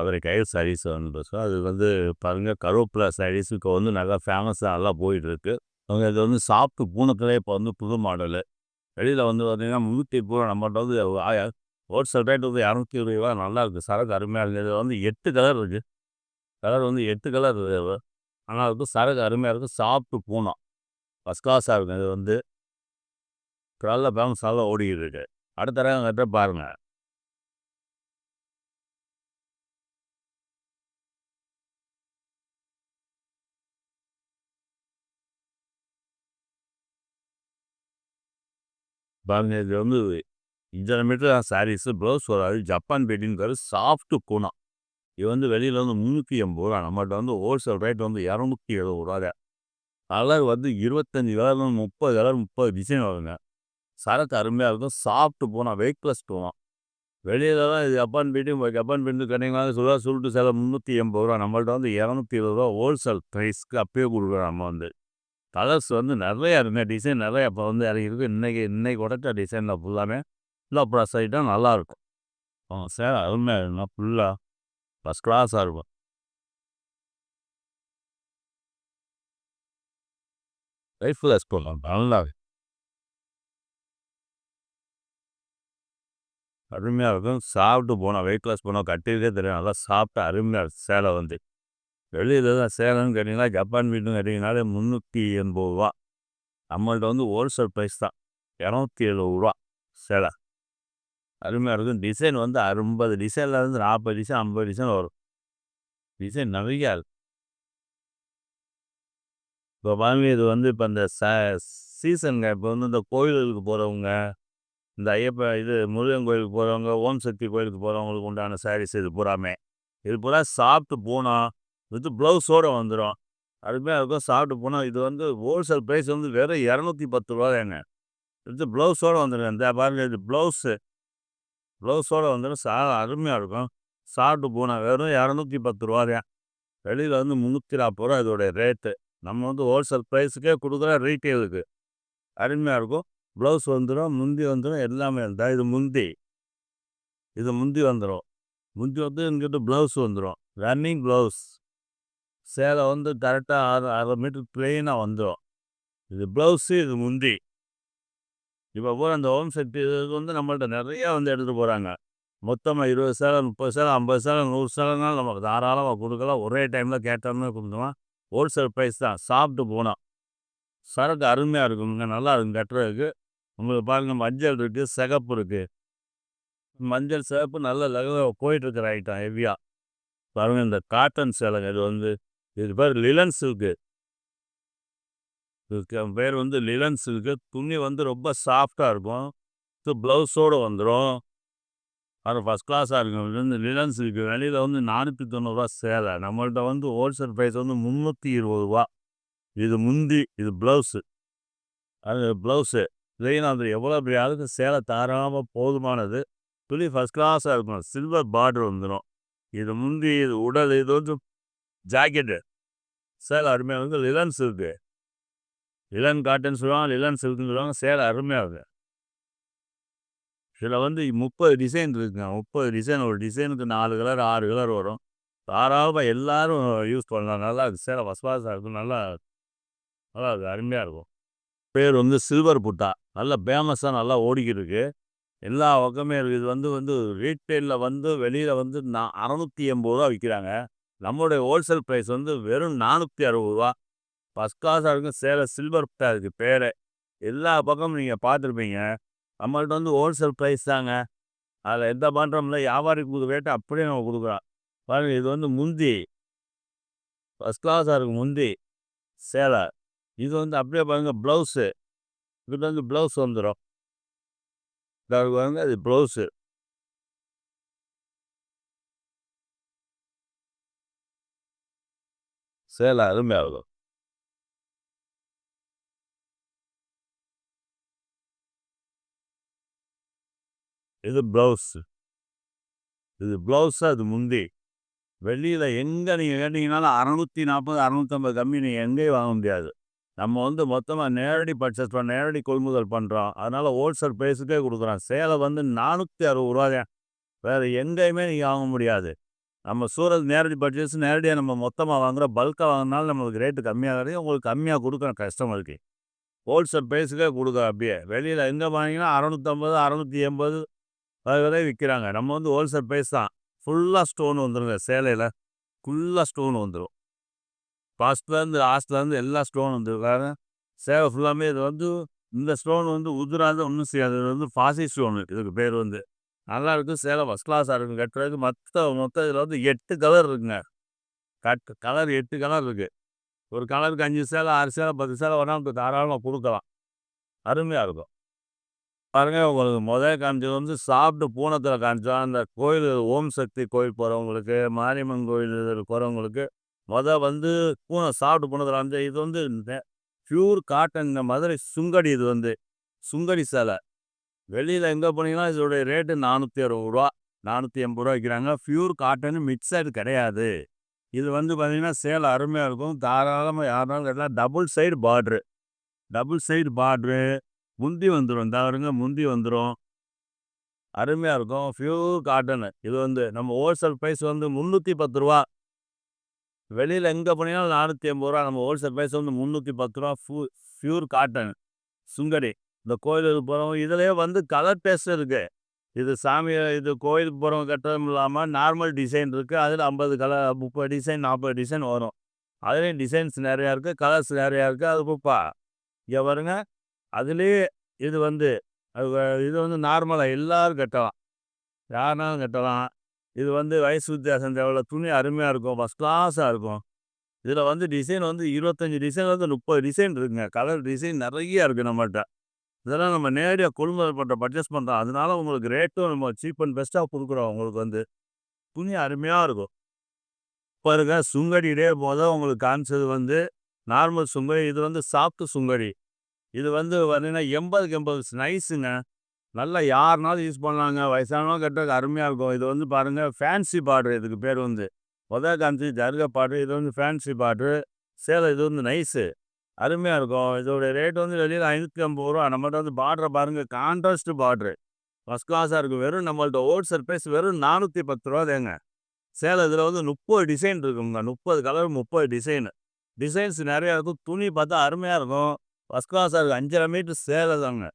அவரை கயிறு சாரீஸ் வந்து ஸோ அது வந்து பாருங்கள் கருவேப்பிலை சாரீஸ் இப்போ வந்து நல்லா ஃபேமஸாக நல்லா போயிட்டுருக்கு. அவங்க இது வந்து சாப்பிட்டு பூனக்கிலே இப்போ வந்து புது மாடலு வெளியில் வந்து பார்த்திங்கன்னா முந்நூற்றி பூரா நம்மகிட்ட வந்து ஹோல்சேல் ரேட் வந்து இரநூத்தி இருபது ரூபா நல்லா இருக்குது சரக்கு அருமையாக இருக்குது இதில் வந்து எட்டு கலர் இருக்குது கலர் வந்து எட்டு கலர் இருக்குது ஆனால் இருக்கும் சரக்கு அருமையாக இருக்குது சாப்பிட்டு பூனம். ஃபஸ்ட் கிளாஸாக இருக்கும். இது வந்து நல்ல ஃபேமஸ் நல்லா ஓடிக்கிட்டு இருக்குது அடுத்த ரகம் கிட்ட பாருங்கள் பாருங்க இது வந்து இத்தனை மீட்டர் சாரீஸு ப்ளவுஸ் வராது ஜப்பான் பேட்டின்னு சாஃப்ட்டு கூணா இது வந்து வெளியில் வந்து முந்நூற்றி எண்பது ரூபா. நம்மகிட்ட வந்து ஹோல்சேல் ரேட் வந்து இரநூத்தி எழுபது ரூபாங்க கலர் வந்து இருபத்தஞ்சி கலர் முப்பது கலர் முப்பது டிசைன் வருங்க. சரக்கு அருமையாக இருக்கும். சாப்பிட்டு போனால் வெயிட்லெஸ் போனோம் வெளியில் தான் இது ஜப்பான் பீட்டும் ஜப்பான் பீட்டு கட்டிங்கன்னா சொல்ல சொல்லிட்டு சில முந்நூற்றி எண்பது ரூபா. நம்மள்ட்ட வந்து இரநூத்தி இருபது ரூபா ஹோல்சேல் ப்ரைஸ்க்கு அப்பயே கொடுக்குறோம் நம்ம வந்து. கலர்ஸ் வந்து நிறையா இருக்குங்க டிசைன் நிறையா இப்போ வந்து இறங்கியிருக்கு இன்றைக்கி இன்றைக்கி உடச்ச டிசைனில் ஃபுல்லாமே ஃபுல்லாக ப்ரெஸ் ஆகிட்டா நல்லாயிருக்கும் ஆ சார் அருமையாக இருந்தால் ஃபுல்லாக ஃபஸ்ட் கிளாஸாக இருக்கும். லைஃப்பில் போகலாம் நல்லாவே. அருமையாக இருக்கும். சாப்பிட்டு போனோம் வெயிட் லாஸ் போனால் கட்டியிருக்கே தெரியும் நல்லா சாப்பிட்டு அருமையாக இருக்கும் சேலை வந்து வெளியில் தான் சேலம்னு கேட்டிங்கன்னா ஜப்பான் வீட்டுன்னு கேட்டிங்கனாலே முந்நூற்றி எண்பது ரூபா. நம்மள்ட்ட வந்து ஹோல்சேல் ப்ரைஸ் தான். இரநூத்தி எழுபது ரூபா சேலை. அருமையாக இருக்கும். டிசைன் வந்து ஐம்பது டிசைனில் இருந்து நாற்பது டிசைன் ஐம்பது டிசைன் வரும். டிசைன் நிறையா இப்போ பாருங்க இது வந்து இப்போ இந்த ச சீசனுங்க இப்போ வந்து இந்த கோயிலுக்கு போகிறவங்க இந்த ஐயப்ப இது முருகன் கோயிலுக்கு போகிறவங்க ஓம் சக்தி கோயிலுக்கு போகிறவங்களுக்கு உண்டான சாரீஸ் இது பூராமே. இது பூரா சாப்பிட்டு போனால் வித் ப்ளவுஸோடு வந்துடும் அருமையாக இருக்கும். சாப்பிட்டு போனால் இது வந்து ஹோல்சேல் ப்ரைஸ் வந்து வெறும் இரநூத்தி பத்து ரூபாயாங்க வித் ப்ளவுஸோடு வந்துடும் இந்த பாருங்க இது ப்ளவுஸு. ப்ளவுஸோடு வந்துடும் சா அருமையாக இருக்கும். சாப்பிட்டு போனால் வெறும் இரநூத்தி பத்து ரூபாயா வெளியில் வந்து முந்நூற்றி நாற்பது ரூபா இதோடைய ரேட்டு நம்ம வந்து ஹோல்சேல் ப்ரைஸுக்கே கொடுக்குற ரீட்டெயிலுக்கு அருமையாக இருக்கும். ப்ளவுஸ் வந்துடும் முந்தி வந்துடும் எல்லாமே இருந்தால் இது முந்தி. இது முந்தி வந்துடும் முந்தி வந்து என்கிட்ட ப்ளவுஸ் வந்துடும் ரன்னிங் ப்ளவுஸ். சேலை வந்து கரெக்டாக அரை அரை மீட்டர் ப்ளெயினாக வந்துடும் இது ப்ளவுஸு இது முந்தி. இப்போ போகிற அந்த ஹோம் செட் இது வந்து நம்மள்ட்ட நிறையா வந்து எடுத்துகிட்டு போகிறாங்க மொத்தமாக இருபது சேலை முப்பது சேலை ஐம்பது சேலை நூறு சேலைனாலும் நமக்கு தாராளமாக கொடுக்கலாம். ஒரே டைமில் கேட்டோம்னு கொடுத்துக்கலாம் ஹோல்சேல் ப்ரைஸ் தான். சாப்பிட்டு போனோம் சரக்கு அருமையாக இருக்குங்க நல்லா இருக்கும். கட்டுறதுக்கு. உங்களுக்கு பாருங்கள் மஞ்சள் இருக்குது சிகப்பு இருக்குது மஞ்சள் சிகப்பு நல்ல லெவலில் போயிட்டுருக்குற ஐட்டம் ஹெவியாக பாருங்கள் இந்த காட்டன் சேலைங்க. இது வந்து இது பேர் லிலன் சில்க்கு. இதுக்கு பேர் வந்து லிலன் சில்க்கு. துணி வந்து ரொம்ப சாஃப்டாக இருக்கும். இது ப்ளவுஸோடு வந்துடும் அது ஃபஸ்ட் கிளாஸாக இருக்கும் இது வந்து லிலன் சில்க்கு வெளியில் வந்து நானூற்றி தொண்ணூறுரூவா சேலை. நம்மள்ட்ட வந்து ஹோல்சேல் ப்ரைஸ் வந்து முந்நூற்றி இருபது ரூபா. இது முந்தி இது ப்ளவுஸு அது ப்ளவுஸு இதையும் அது எவ்வளோ பெரிய அளவுக்கு சேலை தாராளமாக போதுமானது. துணி ஃபஸ்ட் கிளாஸாக இருக்கும் சில்வர் பார்டர் வந்துடும் இது முந்தி இது உடல் இது வந்து ஜாக்கெட்டு சேலை அருமையாக வந்து லிலன் சில்க்கு லிலன் காட்டன் சொல்லுவாங்க லிலன் சில்க்குன்னு சொல்லுவாங்க சேலை அருமையாக இருக்குது இதில் வந்து முப்பது டிசைன் இருக்குங்க. முப்பது டிசைன் ஒரு டிசைனுக்கு நாலு கலர் ஆறு கலர் வரும். தாராளமாக எல்லோரும் யூஸ் பண்ணலாம். நல்லா இருக்குது சேலை வசவாசாக இருக்கும் நல்லா நல்லா இருக்குது அருமையாக இருக்கும். பேர் வந்து சில்வர் புட்டா. நல்லா ஃபேமஸாக நல்லா ஓடிக்கிட்டு இருக்குது எல்லா பக்கமே இருக்குது இது வந்து வந்து ரீட்டெயிலில் வந்து வெளியில் வந்து நான் அறநூற்றி எண்பது ரூபா விற்கிறாங்க நம்மளுடைய ஹோல்சேல் ப்ரைஸ் வந்து வெறும் நானூற்றி அறுபது ரூபா. ஃபஸ்ட் கிளாஸாக இருக்கும் சேலை சில்வர் புட்டா இருக்குது பேர். எல்லா பக்கமும் நீங்கள் பார்த்துருப்பீங்க. நம்மள்ட்ட வந்து ஹோல்சேல் ப்ரைஸ் தாங்க. அதில் எந்த பண்ணுறோம்ல வியாபாரிக்கு கொடுக்குற ரேட்டு அப்படியே நம்ம கொடுக்குறோம் பாருங்க இது வந்து முந்தி. ஃபஸ்ட் கிளாஸாக இருக்கும் முந்தி. சேலை. இது வந்து அப்படியே பாருங்க ப்ளவுஸு இது வந்து ப்ளவுஸ் வந்துடும் பாருங்க அது ப்ளவுஸு சேலை அருமையாக இருக்கும் இது ப்ளவுஸு இது ப்ளவுஸு அது முந்தி. வெளியில் எங்கே நீங்கள் கேட்டிங்கனாலும் அறநூற்றி நாற்பது அறநூற்றம்பது கம்மி நீங்கள் எங்கேயும் வாங்க முடியாது. நம்ம வந்து மொத்தமாக நேரடி பர்ச்சேஸ் பண்ண நேரடி கொள்முதல் பண்ணுறோம் அதனால் ஹோல்சேல் ப்ரைஸுக்கே கொடுக்குறோம். சேலை வந்து நானூற்றி அறுபது ரூபாய் வேறு எங்கேயுமே நீங்கள் வாங்க முடியாது. நம்ம சூரத் நேரடி பர்ச்சேஸ் நேரடியாக நம்ம மொத்தமாக வாங்குகிற பல்காக வாங்கினாலும் நம்மளுக்கு ரேட்டு கம்மியாக கிடையாது உங்களுக்கு கம்மியாக கொடுக்குறோம் கஸ்டமருக்கு ஹோல்சேல் ப்ரைஸுக்கே கொடுக்குறோம் அப்படியே. வெளியில் எங்கே வாங்கினா அறநூற்றம்பது அறநூற்றி எண்பது வரை விற்கிறாங்க. நம்ம வந்து ஹோல்சேல் ப்ரைஸ் தான். ஃபுல்லாக ஸ்டோன் வந்துடுங்க சேலையில். ஃபுல்லாக ஸ்டோன் வந்துடும் ஃபஸ்ட்லேருந்து லாஸ்ட்லேருந்து எல்லா ஸ்டோன் வந்துருக்காங்க சேவை ஃபுல்லாமே இது வந்து இந்த ஸ்டோன் வந்து உதிராத ஒன்றும் செய்யாது. இது வந்து ஃபாசி ஸ்டோனு இதுக்கு பேர் வந்து. நல்லா இருக்கும். சேலை ஃபஸ்ட் கிளாஸாக இருக்கும். கட்டுறதுக்கு மொத்த மொத்தம் இதில் வந்து எட்டு கலர் இருக்குங்க. கட் கலர் எட்டு கலர் இருக்குது ஒரு கலருக்கு அஞ்சு சேலை ஆறு சேலை பத்து சேலை வேணாலும் தாராளமாக கொடுக்கலாம். அருமையாக இருக்கும். பாருங்கள் உங்களுக்கு முதல் காமிச்சது வந்து சாப்பிட்டு பூனத்தில் காமிச்சோம். அந்த கோயில் ஓம் சக்தி கோயில் போகிறவங்களுக்கு மாரியம்மன் கோயில் போகிறவங்களுக்கு மொதல் வந்து பூனை சாப்பிட்டு பூனத்தில் காமிச்சா இது வந்து பியூர் காட்டன் இந்த மதுரை சுங்கடி இது வந்து. சுங்கடி சேலை. வெளியில் எங்கே போனீங்கன்னா இதோடைய ரேட்டு நானூற்றி அறுபது ரூபா நானூற்றி எண்பது ரூபா விற்கிறாங்க ஃப்யூர் காட்டன் மிக்சடு கிடையாது. இது வந்து பார்த்திங்கன்னா சேல் அருமையாக இருக்கும். தாராளமாக யாருனாலும் கேட்டால் double side border. Double side border. முந்தி வந்துடும் தவறுங்க முந்தி வந்துடும் அருமையாக இருக்கும். Pure cotton. இது வந்து நம்ம ஹோல்சேல் ப்ரைஸ் வந்து முந்நூற்றி பத்து ரூபா. வெளியில் எங்கே போனீங்கன்னா நானூற்றி ஐம்பது ரூபா. நம்ம ஹோல்சேல் ப்ரைஸ் வந்து முந்நூற்றி பத்து ரூபா. Pure cotton. சுங்கடி. இந்த கோயிலுக்கு போகிறவங்க இதுலேயே வந்து கலர் பேஸ்ட் இருக்குது இது சாமி இது கோயிலுக்கு போகிறவங்க கட்டுறதும் இல்லாமல் நார்மல் டிசைன் இருக்குது அதில் ஐம்பது கலர் முப்பது டிசைன் நாற்பது டிசைன் வரும். அதுலேயும் டிசைன்ஸ் நிறையா இருக்குது கலர்ஸ் நிறையா இருக்குது அது பூப்பா இங்கே வருங்க அதுலேயே இது வந்து அது இது வந்து நார்மலாக எல்லோரும் கட்டலாம். யாருனாலும் கட்டலாம். இது வந்து வயசு வித்தியாசம் தேவையில்ல. துணி அருமையாக இருக்கும். ஃபஸ்ட் கிளாஸாக இருக்கும். இதில் வந்து டிசைன் வந்து இருபத்தஞ்சி டிசைன் வந்து முப்பது டிசைன் இருக்குங்க. கலர் டிசைன் நிறையா இருக்குது நம்மகிட்ட இதெல்லாம் நம்ம நேரடியாக கொள்முதல் பண்ணுற பர்ச்சேஸ் பண்ணுறோம் அதனால உங்களுக்கு ரேட்டும் நம்ம சீப் அண்ட் பெஸ்ட்டாக கொடுக்குறோம். உங்களுக்கு வந்து துணி அருமையாக இருக்கும். பாருங்க சுங்கடியிலே போதும் உங்களுக்கு காமிச்சது வந்து நார்மல் சுங்கடி. இது வந்து சாப்பிட்டு சுங்கடி. இது வந்து பார்த்தீங்கன்னா எண்பதுக்கு எண்பது நைஸுங்க நல்லா யாருனாலும் யூஸ் பண்ணலாங்க. வயசானவங்க கட்டுறதுக்கு அருமையாக இருக்கும். இது வந்து பாருங்கள் ஃபேன்சி பாட்ரு இதுக்கு பேர் வந்து உதய காந்தி ஜருக பாட்ரு இது வந்து ஃபேன்சி பாட்ரு சேலை இது வந்து நைஸு அருமையாக இருக்கும். இதோடைய ரேட் வந்து வெளியில் ஐநூற்றி ஐம்பது ரூபா. நம்மள்ட்ட வந்து பார்டரை பாருங்கள் கான்ட்ராஸ்ட் பார்ட்ரு ஃபஸ்ட் கிளாஸாக இருக்கும். வெறும் நம்மள்ட்ட ஓட் சர்ப்ரைஸ் வெறும் நானூற்றி பத்து ரூபா தேங்க. சேலை இதில் வந்து முப்பது டிசைன் இருக்குங்க. முப்பது கலர் முப்பது டிசைனு டிசைன்ஸ் நிறையா இருக்கும். துணி பார்த்தா அருமையாக இருக்கும். ஃபஸ்ட் கிளாஸாக இருக்கும். அஞ்சரை மீட்ரு சேலை தாங்க.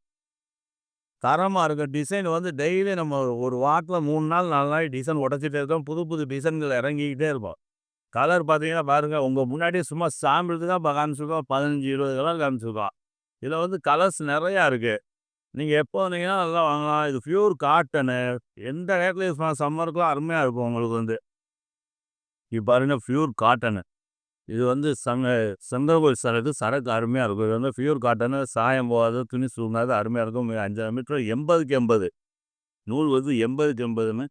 தரமாக இருக்கும். டிசைன் வந்து டெய்லி நம்ம ஒரு வாரத்தில் மூணு நாள் நாலு நாள் டிசைன் உடச்சிட்டே இருக்கோம் புது புது டிசைன்கள் இறங்கிக்கிட்டே இருப்போம். கலர் பார்த்தீங்கன்னா பாருங்கள் உங்கள் முன்னாடியே சும்மா சாம்பிளுக்கு தான் காமிச்சிருக்கோம். பதினஞ்சு இருபது கலர் காமிச்சிருக்கோம். இதில் வந்து கலர்ஸ் நிறையா இருக்குது நீங்கள் எப்போ வந்தீங்கன்னா நல்லா வாங்கலாம். இது பியூர் காட்டனு எந்த ரேட்லேயும் சம்மருக்குலாம் அருமையாக இருக்கும் உங்களுக்கு வந்து. இது பாருங்க பியூர் காட்டனு இது வந்து சங்க செங்கல்கோயில் சரக்கு சரக்கு அருமையாக இருக்கும். இது வந்து பியூர் காட்டனு சாயம் போகாது துணி சூழ்நாது அருமையாக இருக்கும். அஞ்சாயிரம் மீட்டர் எண்பதுக்கு எண்பது. நூல் வந்து எண்பதுக்கு எண்பதுன்னு.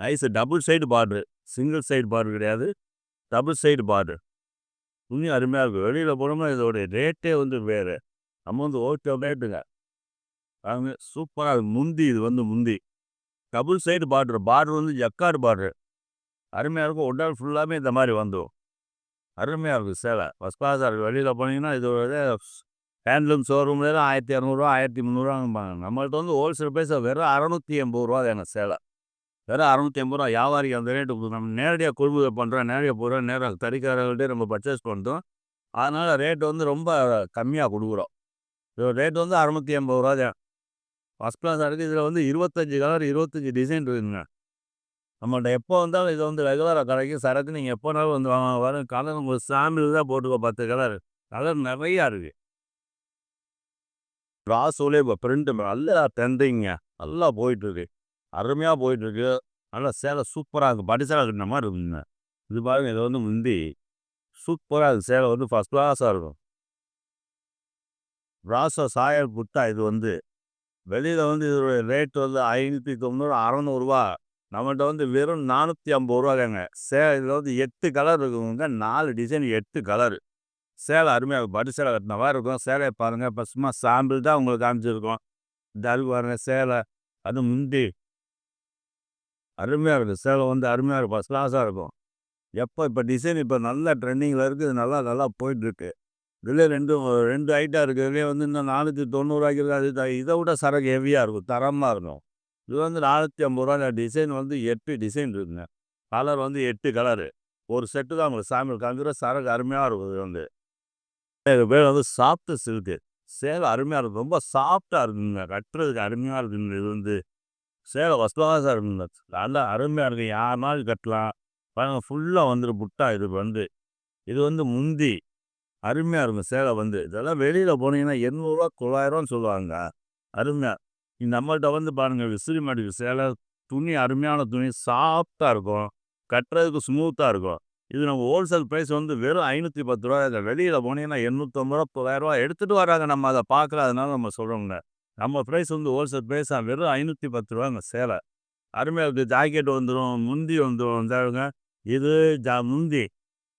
Ice double side border single side border கிடையாது. டபுள் சைடு பார்டர் துணி அருமையாக இருக்கும் வெளியில் போனோம்னா இதோடைய ரேட்டே வந்து வேறு. நம்ம வந்து ஓகே ரேட்டுங்க அவங்க சூப்பராக முந்தி இது வந்து முந்தி. டபுள் சைடு பார்டர் பார்டர் வந்து ஜக்காடு பார்டர் அருமையாக இருக்கும். உடல் ஃபுல்லாமே இந்த மாதிரி வந்துடும். அருமையாக இருக்கும் சேலை. ஃபஸ்ட் கிளாஸாக இருக்குது வெளியில் போனீங்கன்னா இதோட ஹேண்ட்லூம் ஷோரூம்லாம் ஆயிரத்தி இரநூறுவா ஆயிரத்தி முந்நூறுவாங்கம்பாங்க நம்மள்ட்ட வந்து ஹோல்சேல் ப்ரைஸ் வெறும் அறநூற்றி எண்பது ரூபா எங்கள் சேலை. வெறும் அறநூற்றி ஐம்பது ரூபா வியாபாரிக்கு அந்த ரேட்டு நம்ம நேரடியாக கொள்முதல் பண்ணுறோம் நேரடியாக போகிறோம் நேராக தறிக்காரர்கள்ட்டே நம்ம பர்ச்சேஸ் பண்ணுறோம் அதனால் ரேட்டு வந்து ரொம்ப கம்மியாக கொடுக்குறோம். ரேட் வந்து அறநூற்றி எண்பது ரூபா தான். ஃபஸ்ட் கிளாஸ் இருக்குது இதில் வந்து இருபத்தஞ்சி கலர் இருபத்தஞ்சி டிசைன் இருக்குதுங்க நம்மள்ட்ட எப்போ வந்தாலும் இது வந்து ரெகுலராக கிடைக்கும் சரக்கு நீங்கள் எப்போனாலும் வந்து வாங்க வரும் கலர் உங்களுக்கு சாமியில் தான் போட்டுக்கோ பத்து கலர் கலர் நிறையா இருக்குது ராசோலே இப்போ பிரிண்ட்டு நல்லா தந்தைங்க நல்லா போயிட்டுருக்கு அருமையாக போயிட்டுருக்கு. நல்லா சேலை சூப்பராக இருக்குது பட்டு சேலை கட்டின மாதிரி இருக்குங்க. இது பாருங்கள் இது வந்து முந்தி சூப்பராக இருக்குது சேலை வந்து ஃபஸ்ட் கிளாஸாக இருக்கும். ராசா சாயல் புட்டா இது வந்து வெளியில் வந்து இதோடைய ரேட் வந்து ஐநூற்றி தொண்ணூறு அறநூறுவா. நம்மகிட்ட வந்து வெறும் நானூற்றி ஐம்பது ரூபாங்க சே இதில் வந்து எட்டு கலர் இருக்குங்க. நாலு டிசைன் எட்டு கலரு சேலை அருமையாக பட்டு சேலை கட்டின மாதிரி இருக்கும். சேலையை பாருங்கள் இப்போ சும்மா சாம்பிள் தான் உங்களுக்கு காமிச்சிருக்கோம். தல் பாருங்க சேலை. அது முந்தி அருமையாக இருக்குது சேலை வந்து அருமையாக இருக்கும். ஃபஸ்ட் கிளாஸாக இருக்கும். எப்போ இப்போ டிசைன் இப்போ நல்ல ட்ரெண்டிங்கில் இருக்குது. நல்லா நல்லா போயிட்டுருக்கு. இதுலேயே ரெண்டு ரெண்டு ஐட்டாக இருக்குது இதுலேயே வந்து இன்னும் நானூற்றி தொண்ணூறுவாய்க்கு அது இதை விட சரக்கு ஹெவியாக இருக்கும். தரமாக இருக்கும். இது வந்து நானூற்றி ஐம்பது ரூபா டிசைன் வந்து எட்டு டிசைன் இருக்குங்க. கலர் வந்து எட்டு கலரு ஒரு செட்டு தான் உங்களுக்கு சாமியில் காமிக்கிற சரக்கு அருமையாக இருக்கும். இது வந்து. இது பேர் வந்து சாஃப்ட்டு சில்க்கு சேலை அருமையாக இருக்கும். ரொம்ப சாஃப்டாக இருக்குங்க. கட்டுறதுக்கு அருமையாக இருக்குங்க. இது வந்து சேலை வசதாக சார் இருந்தது. நல்லா அருமையாக இருக்கும் யாருனாலும் கட்டலாம்? பாருங்கள் ஃபுல்லாக வந்துடும் புட்டா இது வந்து. இது வந்து முந்தி. அருமையாக இருக்கும் சேலை வந்து. இதெல்லாம் வெளியில் போனீங்கன்னா எண்ணூறுரூவா தொள்ளாயிரரூவான்னு சொல்லுவாங்க. அருமையாக நம்மள்கிட்ட வந்து பாருங்கள் விசிறி மாட்டுக்கு சேலை துணி அருமையான துணி சாஃப்டாக இருக்கும். கட்டுறதுக்கு ஸ்மூத்தாக இருக்கும். இது நம்ம ஹோல்சேல் ப்ரைஸ் வந்து வெறும் ஐநூற்றி பத்து ரூபா வெளியில் போனீங்கன்னா எண்ணூற்றம்பது ரூபா தொள்ளாயிரரூவா எடுத்துகிட்டு வராங்க. நம்ம அதை பார்க்குறதுனால நம்ம சொல்கிறோங்க நம்ம ப்ரைஸ் வந்து ஹோல்சேல் ப்ரைஸ் வெறும் ஐநூற்றி பத்து ரூபாங்க சேலை. அருமையாக இருக்குது ஜாக்கெட் வந்துடும் முந்தி வந்துடும் இந்தாருங்க இது ஜா முந்தி.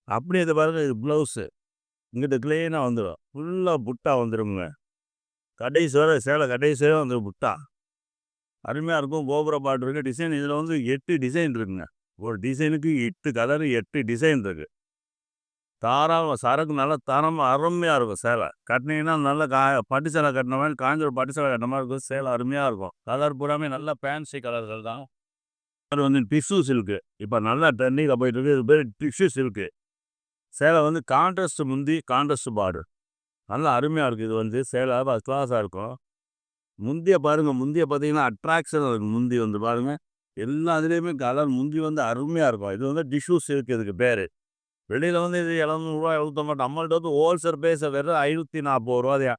அப்படியே இது பாருங்க இது ப்ளவுஸு இங்கிட்ட க்ளீனாக வந்துடும் ஃபுல்லாக புட்டா வந்துடுங்க கடைசி வர சேலை கடைசி வரை வந்துடும் புட்டா. அருமையாக இருக்கும். கோபுர பாட்டு இருக்குது டிசைன் இதில் வந்து எட்டு டிசைன் இருக்குங்க. ஒரு டிசைனுக்கு எட்டு கலரு எட்டு டிசைன் இருக்குது தாராளம் சரக்கு நல்லா தரமாக அருமையாக இருக்கும் சேலை. கட்டினீங்கன்னா நல்லா கா பட்டு சேலை கட்டின மாதிரி காஞ்சூர் பட்டு சேலை கட்டின மாதிரி இருக்கும். சேலை அருமையாக இருக்கும். கலர் பூராமே நல்ல ஃபேன்சி கலர்கள் தான். அது வந்து டிஷ்யூ சில்க்கு இப்போ நல்லா ட்ரெண்டிங்கில் போயிட்டு இருக்கு. இது பேர் டிஷ்யூ சில்க்கு சேலை வந்து கான்ட்ராஸ்ட் முந்தி கான்ட்ராஸ்ட் பார்டர் நல்லா அருமையாக இருக்குது இது வந்து சேலை ஃபஸ்ட் கிளாஸாக இருக்கும். முந்திய பாருங்கள் முந்திய பார்த்தீங்கன்னா அட்ராக்ஷன் இருக்கும் முந்தி வந்து பாருங்கள் எல்லா இதுலேயுமே கலர் முந்தி வந்து அருமையாக இருக்கும். இது வந்து டிஷ்யூ சில்க் இதுக்கு பேர். வெளியில் வந்து இது எழுநூறுவா எழுநூத்தம்பது நம்மள்ட்ட வந்து ஹோல்சேல் பேஸை வெறும் ஐநூற்றி நாற்பது ரூபாயா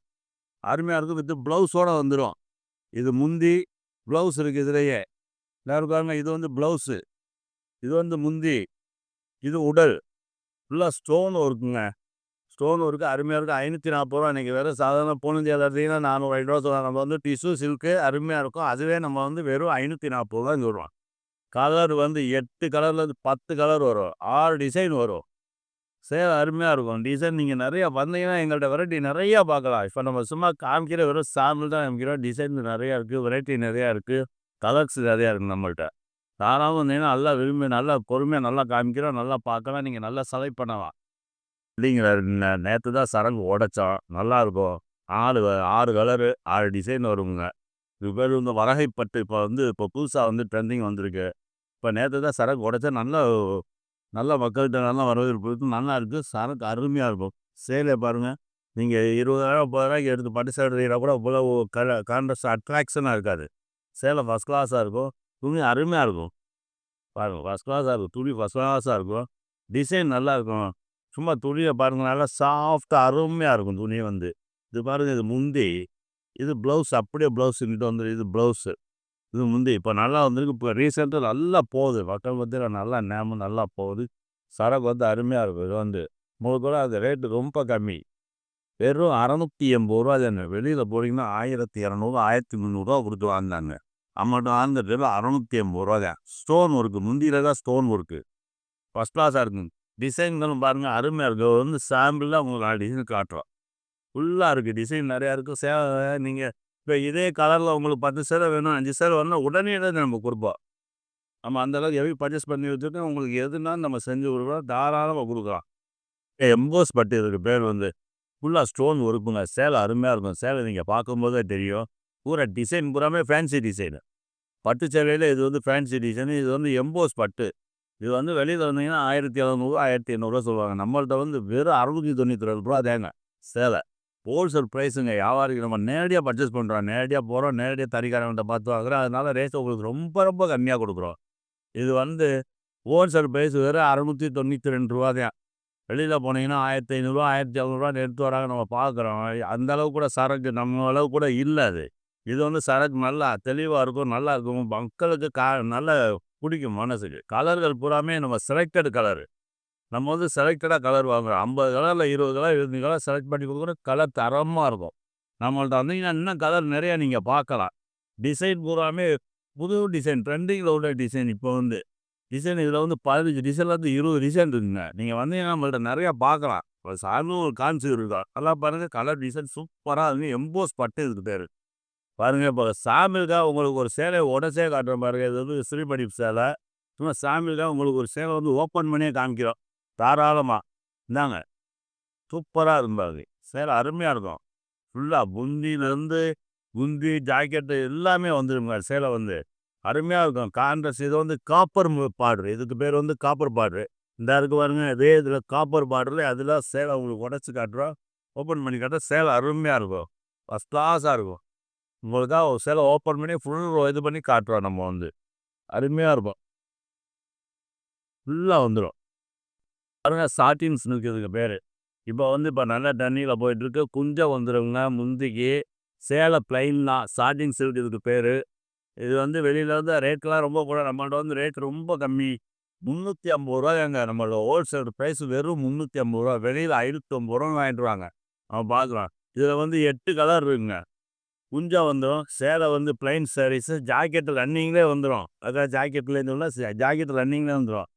அருமையாக இருக்கும். வித்து ப்ளவுஸோடு வந்துடும் இது முந்தி ப்ளவுஸ் இருக்குது இதுலேயே. எல்லாரும் பாருங்க இது வந்து ப்ளவுஸு இது வந்து முந்தி. இது உடல். ஃபுல்லாக ஸ்டோன் ஒர்க்குங்க ஸ்டோன் ஒர்க்கு அருமையாக இருக்குது ஐநூற்றி நாற்பது ரூபா. இன்றைக்கி வேறு சாதாரண பொண்ணுங்க எடுத்தீங்கன்னா நானூறு ஐநூறுவா சொல்லுவாங்க நம்ம வந்து டிஷ்யூ சில்க்கு அருமையாக இருக்கும். அதுவே நம்ம வந்து வெறும் ஐநூற்றி நாற்பது ரூபா சொல்லுவோம். கலர் வந்து எட்டு கலர்லேருந்து பத்து கலர் வரும். ஆறு டிசைன் வரும். சே அருமையாக இருக்கும். டிசைன் நீங்கள் நிறையா வந்தீங்கன்னா எங்கள்கிட்ட வெரைட்டி நிறையா பார்க்கலாம். இப்போ நம்ம சும்மா காமிக்கிற வெறும் சாம்பிள் தான் காமிக்கிறோம் டிசைன் நிறையா இருக்குது வெரைட்டி நிறையா இருக்குது கலர்ஸ் நிறையா இருக்குது நம்மள்கிட்ட தாராளமாக வந்தீங்கன்னா நல்லா விரும்பி நல்லா பொறுமையாக நல்லா காமிக்கிறோம் நல்லா பார்க்கலாம் நீங்கள் நல்லா செலக்ட் பண்ணலாம். இல்லைங்க நேற்று தான் சரங்கு உடைச்சோம் நல்லாயிருக்கும் ஆறு ஆறு கலரு ஆறு டிசைன் வருங்க. இது பேர் வந்து வரகைப்பட்டு இப்போ வந்து இப்போ புதுசாக வந்து ட்ரெண்டிங் வந்திருக்கு. இப்போ நேற்று தான் சரக்கு உடைச்சா நல்லா நல்லா மக்கள்கிட்ட நல்லா வரவேற்பு இருக்கும் நல்லா இருக்குது சரக்கு அருமையாக இருக்கும். சேலை பாருங்கள் நீங்கள் இருபதாயிரம் முப்பதாயிரூவாய்க்கு எடுத்து பட்டு சேலை கூட இவ்வளோ கல கான்ட்ரஸ்ட் அட்ராக்ஷனாக இருக்காது. சேலை ஃபஸ்ட் கிளாஸாக இருக்கும். துணி அருமையாக இருக்கும். பாருங்கள் ஃபஸ்ட் கிளாஸாக இருக்கும். துணி ஃபஸ்ட் கிளாஸாக இருக்கும். டிசைன் நல்லா இருக்கும். சும்மா துணியை பாருங்கள் நல்லா சாஃப்டாக அருமையாக இருக்கும் துணி வந்து. இது பாருங்கள் இது முந்தி. இது ப்ளவுஸ் அப்படியே ப்ளவுஸ் இங்கிட்ட வந்துடும் இது ப்ளவுஸு இது முந்தி இப்போ நல்லா வந்திருக்கு. இப்போ ரீசெண்டாக நல்லா போகுது. மக்கள் மத்தியில் நல்லா நேமம் நல்லா போகுது. சரக்கு வந்து அருமையாக இருக்கும் இது வந்து உங்களுக்கு கூட அது ரேட்டு ரொம்ப கம்மி. வெறும் அறநூற்றி எண்பது ரூபா தானே வெளியில் போனீங்கன்னா ஆயிரத்தி இரநூறு ஆயிரத்தி முந்நூறுரூவா கொடுத்து வாங்கினாங்க. நம்மகிட்ட வாங்கினது அறநூற்றி எண்பது ரூபா தான். ஸ்டோன் ஒர்க்கு முந்தியில் தான் ஸ்டோன் ஒர்க்கு ஃபஸ்ட் கிளாஸாக இருக்குங்க டிசைன்களும் பாருங்கள் அருமையாக இருக்குது வந்து சாம்பிளில் உங்களுக்கு நான் டிசைன் காட்டுறோம். ஃபுல்லாக இருக்குது டிசைன் நிறையா இருக்குது சே நீங்கள் இப்போ இதே கலரில் உங்களுக்கு பத்து சேர வேணும் அஞ்சு சேர வேணும் உடனே தான் நம்ம கொடுப்போம். நம்ம அந்தளவுக்கு எவ்வளோ பர்ச்சேஸ் பண்ணி வச்சுட்டு உங்களுக்கு எதுனாலும் நம்ம செஞ்சு கொடுக்குறோம் தாராளமாக கொடுக்கலாம். எம்போஸ் பட்டு இதுக்கு பேர் வந்து ஃபுல்லாக ஸ்டோன் ஒர்க்குங்க சேலை அருமையாக இருக்கும். சேலை நீங்கள் பார்க்கும்போதே தெரியும். பூரா டிசைன் பூராமே ஃபேன்சி டிசைனு பட்டு சேலையில் இது வந்து ஃபேன்சி டிசைனு இது வந்து எம்போஸ் பட்டு. இது வந்து வெளியில் வந்தீங்கன்னா ஆயிரத்தி எழுநூறு ஆயிரத்தி எண்ணூறுரூவா சொல்லுவாங்க. நம்மள்ட்ட வந்து வெறும் அறுநூற்றி தொண்ணூற்றி ரெண்டு ரூபா தேங்க சேலை. ஹோல்சேல் ப்ரைஸுங்க வியாபாரிக்கு நம்ம நேரடியாக பர்ச்சேஸ் பண்ணுறோம் நேரடியாக போகிறோம் நேரடியாக தறிக்காரங்கள்ட்ட பார்த்து வாங்குறோம். அதனால ரேட் உங்களுக்கு ரொம்ப ரொம்ப கம்மியாக கொடுக்குறோம். இது வந்து ஹோல்சேல் ப்ரைஸ் வெறும் அறுநூற்றி தொண்ணூற்றி ரெண்டு ரூபா தான். வெளியில் போனீங்கன்னா ஆயிரத்தி ஐநூறுரூவா ஆயிரத்தி எழுநூறுவா எடுத்து வராங்க. நம்ம பார்க்குறோம். அந்த அளவுக்கு கூட சரக்கு நம்ம அளவு கூட இல்லை அது. இது வந்து சரக்கு நல்லா தெளிவாக இருக்கும் நல்லா இருக்கும். மக்களுக்கு கா நல்லா பிடிக்கும் மனசுக்கு. கலர்கள் பூராமே நம்ம செலக்டட் கலரு நம்ம வந்து செலக்டடாக கலர் வாங்குறோம். ஐம்பது கலரில் இருபது கலர் இருபது கலர் செலக்ட் பண்ணி கொடுக்குறோம் கலர் தரமாக இருக்கும். நம்மள்ட்ட வந்தீங்கன்னா இன்னும் கலர் நிறையா நீங்கள் பார்க்கலாம். டிசைன் பூராமே புது டிசைன் ட்ரெண்டிங்கில் உள்ள டிசைன் இப்போ வந்து. டிசைன் இதில் வந்து பதினஞ்சு டிசைன்லேருந்து இருபது டிசைன் இருக்குங்க. நீங்கள் வந்தீங்கன்னா நம்மள்ட்ட நிறையா பார்க்கலாம். இப்போ சாதாரண ஒரு கான்செப்ட் இருக்கும் நல்லா பாருங்கள் கலர் டிசைன் சூப்பராக இருக்கு எம்போஸ் பட்டு இதுக்கு பேர். பாருங்கள் இப்போ சாமிலுக்காக உங்களுக்கு ஒரு சேலையை உடச்சே காட்டுறோம் பாருங்கள் இது வந்து ஸ்ரீபடி சேலை. சும்மா சாமிலுக்காக உங்களுக்கு ஒரு சேலை வந்து ஓப்பன் பண்ணியே காமிக்கிறோம். தாராளமாக இந்தாங்க. சூப்பராக இருக்கும் சேலை அருமையாக இருக்கும். ஃபுல்லாக புந்தியிலேருந்து குந்தி ஜாக்கெட்டு எல்லாமே வந்துடுங்க சேலை வந்து. அருமையாக இருக்கும். கான்ட்ரஸ் இது வந்து காப்பர் பாட்ரு இதுக்கு பேர் வந்து காப்பர் பாட்ரு இந்த இருக்கு பாருங்க. இதே இதில் காப்பர் பார்டரில் அதில் சேலை உங்களுக்கு உடச்சி காட்டுறோம். ஓப்பன் பண்ணி காட்டுறோம் சேலை அருமையாக இருக்கும். ஃபஸ்ட் கிளாஸாக இருக்கும். உங்களுக்காக ஒரு சேலை ஓப்பன் பண்ணி ஃபுல் இது பண்ணி காட்டுறோம் நம்ம வந்து. அருமையாக இருக்கும். ஃபுல்லாக வந்துடும் பாருங்க சாட்டின் சில்க் இதுக்கு பேர். இப்போ வந்து இப்போ நல்ல தண்ணியில் போயிட்டுருக்கு. குஞ்சம் வந்துடுங்க முந்திக்கு சேலை ப்ளைன்லாம் சாட்டின் சில்க் இதுக்கு பேர். இது வந்து வெளியில் வந்து ரேட்லாம் ரொம்ப கூட நம்மள்ட்ட வந்து ரேட் ரொம்ப கம்மி. முந்நூற்றி ஐம்பது ரூபாய்ங்க. நம்மளோட ஹோல்சேல் ப்ரைஸ் வெறும் முந்நூற்றி ஐம்பது ரூபா. வெளியில் ஐநூற்றம்பது ரூபா வாங்கிட்டு வாங்க அவன் பார்க்குறான். இதில் வந்து எட்டு கலர் இருக்குங்க. குஞ்சா வந்துடும் சேலை வந்து பிளைன் சாரீஸு ஜாக்கெட் ரன்னிங்லேயே வந்துடும் அதான் ஜாக்கெட்லேருந்து ஜாக்கெட் ரன்னிங்லேயே வந்துடும்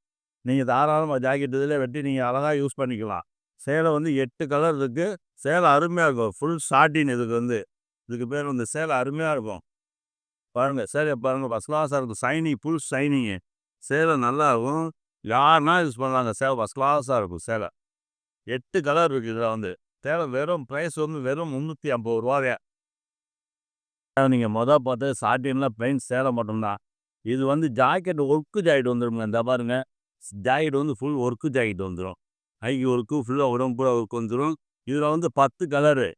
நீங்கள் தாராளமாக ஜாக்கெட் இதில் வெட்டி நீங்கள் அழகாக யூஸ் பண்ணிக்கலாம். சேலை வந்து எட்டு கலர் இருக்குது சேலை அருமையாக இருக்கும். ஃபுல் ஷார்ட்டின் இதுக்கு வந்து. இதுக்கு பேர் வந்து சேலை அருமையாக இருக்கும். பாருங்கள் சேலை பாருங்கள் ஃபஸ்ட் கிளாஸாக இருக்கும். சைனிங் ஃபுல் சைனிங்கு சேலை நல்லா இருக்கும். யாருனா யூஸ் பண்ணலாங்க. சேலை ஃபஸ்ட் கிளாஸாக இருக்கும் சேலை. எட்டு கலர் இருக்குது இதில் வந்து. சேலை வெறும் ப்ரைஸ் வந்து வெறும் முந்நூற்றி ஐம்பது ரூபாவே நீங்கள் மொதல் பார்த்து சாட்டின்லாம் பிளைன் சேலை மட்டும்தான். இது வந்து ஜாக்கெட் ஒர்க்கு ஜாக்கெட் வந்துடுங்க இந்த பாருங்கள் ஜாக்கெட் வந்து ஃபுல் ஒர்க்கு ஜாக்கெட் வந்துடும் ஐக்கு ஒர்க்கு ஃபுல்லாக உடம்பு பூரா ஒர்க் வந்துடும் இதில் வந்து பத்து கலரு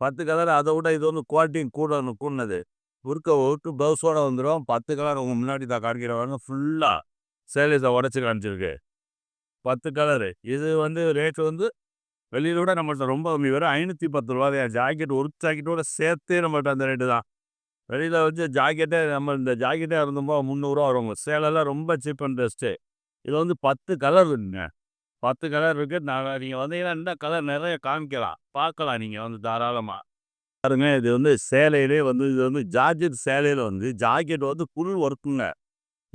பத்து கலர் அதை விட இது வந்து குவாலிட்டி கூட கூடினது. ஒர்க்க ஒர்க்கு ப்ளவுஸோட வந்துடும் பத்து கலர் உங்கள் முன்னாடி தான் காமிக்கிறவங்க ஃபுல்லாக சேலீஸை உடச்சி காமிச்சிருக்கு. பத்து கலரு இது வந்து ரேட் வந்து வெளியில் விட நம்மள்ட்ட ரொம்ப கம்மி. வரும் ஐநூற்றி பத்து ரூபா ஜாக்கெட் ஒர்க் ஜாக்கெட்டோட சேர்த்தே நம்மள்ட்ட அந்த ரேட்டு தான். வெளியில் வச்சு ஜாக்கெட்டே நம்ம இந்த ஜாக்கெட்டே இருந்தப்போ முந்நூறுரூவா வரும். சேலெல்லாம் ரொம்ப சீப் அண்ட் பெஸ்ட்டு இதில் வந்து பத்து கலர் இருக்குங்க பத்து கலர் இருக்குது நான் நீங்கள் வந்தீங்கன்னா இன்னும் கலர் நிறைய காமிக்கலாம். பார்க்கலாம் நீங்கள் வந்து தாராளமாக பாருங்க இது வந்து சேலையிலே வந்து இது வந்து ஜாக்கெட் சேலையில் வந்து ஜாக்கெட் வந்து ஃபுல் ஒர்க்குங்க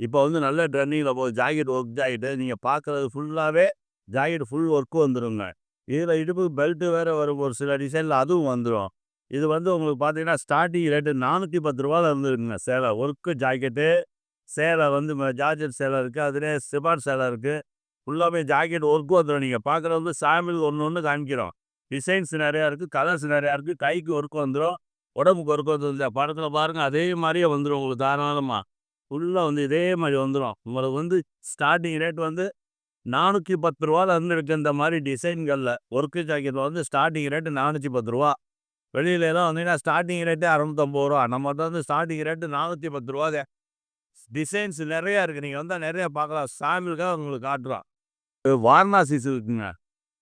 இப்போ வந்து நல்ல ட்ரெண்டிங்கில் போகுது ஜாக்கெட் ஒர்க் ஜாக்கெட்டு நீங்கள் பார்க்குறது ஃபுல்லாகவே ஜாக்கெட் ஃபுல் ஒர்க்கு வந்துடுங்க இதில் இடுப்பு பெல்ட்டு வேறு வரும். ஒரு சில டிசைனில் அதுவும் வந்துடும் இது வந்து உங்களுக்கு பார்த்தீங்கன்னா ஸ்டார்டிங் ரேட்டு நானூற்றி பத்து ரூபாவில் இருந்துருக்குங்க சேலை. ஒர்க்கு ஜாக்கெட்டு சேலை வந்து ஜார்ஜர் சேலை இருக்குது அதுலேயே சிபார் சேலை இருக்குது ஃபுல்லாகவே ஜாக்கெட் ஒர்க்கு வந்துடும் நீங்கள் பார்க்குறது வந்து சாம்பிள் ஒன்று ஒன்று காமிக்கிறோம். டிசைன்ஸ் நிறையா இருக்குது கலர்ஸ் நிறையா இருக்குது கைக்கு ஒர்க்கு வந்துடும் உடம்புக்கு ஒர்க்கு வந்துடும் படத்தில் பாருங்கள் அதே மாதிரியே வந்துடும் உங்களுக்கு தாராளமாக ஃபுல்லாக வந்து இதே மாதிரி வந்துடும் உங்களுக்கு வந்து ஸ்டார்டிங் ரேட் வந்து நானூற்றி பத்து ரூபாவில் இருந்து இருக்குது இந்த மாதிரி டிசைன்களில். ஒர்க்கு ஜாக்கெட்டில் வந்து ஸ்டார்டிங் ரேட்டு நானூற்றி பத்து ரூபா. வெளியில எல்லாம் வந்தீங்கன்னா ஸ்டார்டிங் ரேட்டே அறுநூத்தம்பது ரூபா. நம்ம வந்து ஸ்டார்டிங் ரேட்டு நானூற்றி பத்து ரூபாதே டிசைன்ஸ் நிறையா இருக்குது நீங்கள் வந்தால் நிறையா பார்க்கலாம். சாமிலுக்காக உங்களுக்கு காட்டுறோம் வாரணாசி இருக்குங்க.